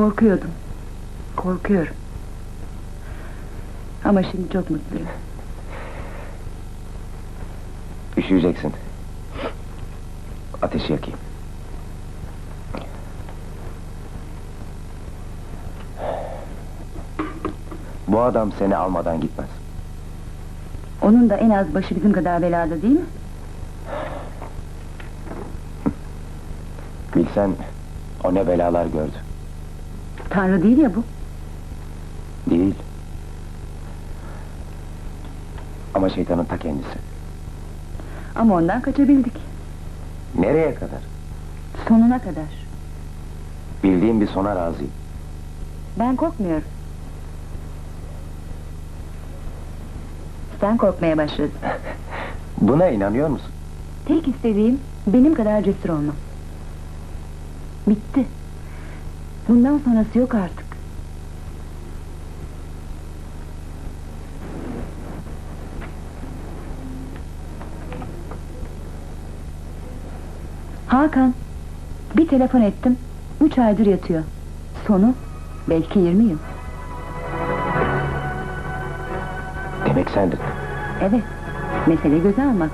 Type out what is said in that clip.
Korkuyordum. Korkuyorum. Ama şimdi çok mutluyum. Üşüyeceksin. Ateşi yakayım. Bu adam seni almadan gitmez. Onun da en az başı bizim kadar belada değil mi? Bilsen o ne belalar gördü. Tanrı değil ya bu. Değil. Ama şeytanın ta kendisi. Ama ondan kaçabildik. Nereye kadar? Sonuna kadar. Bildiğim bir sona razıyım. Ben korkmuyorum. Sen korkmaya başladın. Buna inanıyor musun? Tek istediğim benim kadar cesur olmam. Bitti. Bundan sonrası yok artık. Hakan, bir telefon ettim. Üç aydır yatıyor. Sonu belki yirmi yıl. Demek sendin. Evet, mesele göze almak.